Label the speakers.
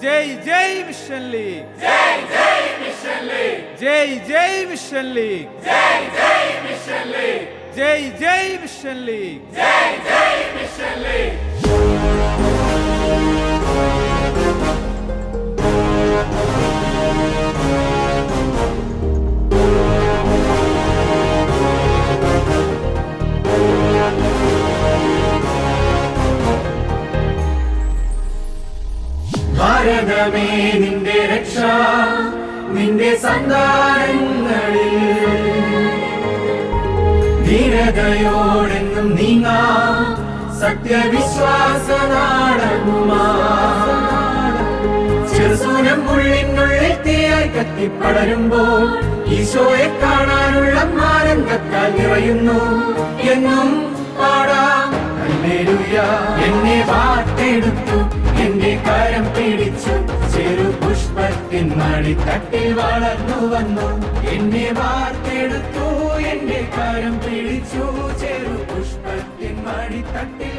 Speaker 1: Jai Jai Mission League. Jai Jai Mission League. Jai Jai Mission League. Jai Jai Mission League. Jai Jai Mission League. Jai Jai Mission League.
Speaker 2: ഭാരതമേ നിന്റെ രക്ഷ നിന്റെ സന്താനങ്ങളിൽ. ധീരതയോടെന്നും നീങ്ങാ സത്യവിശ്വാസ ചെറുസൂനം ഉള്ളിനുള്ളിൽ തീയായി കത്തിപ്പടരുമ്പോൾ ഈശോയെ കാണാനുള്ള ആനന്ദത്താൽ നിറയുന്നു. എന്നും പാടാം. എന്നെ കരം പിടിച്ചു ചെറു പുഷ്പത്തിൻ തട്ടി വളർന്നു വന്നു. എന്നെ വാർത്തെടുത്തു എന്റെ കരം പിടിച്ചു. ചെറു പുഷ്പത്തിൻ മണി വളർന്നു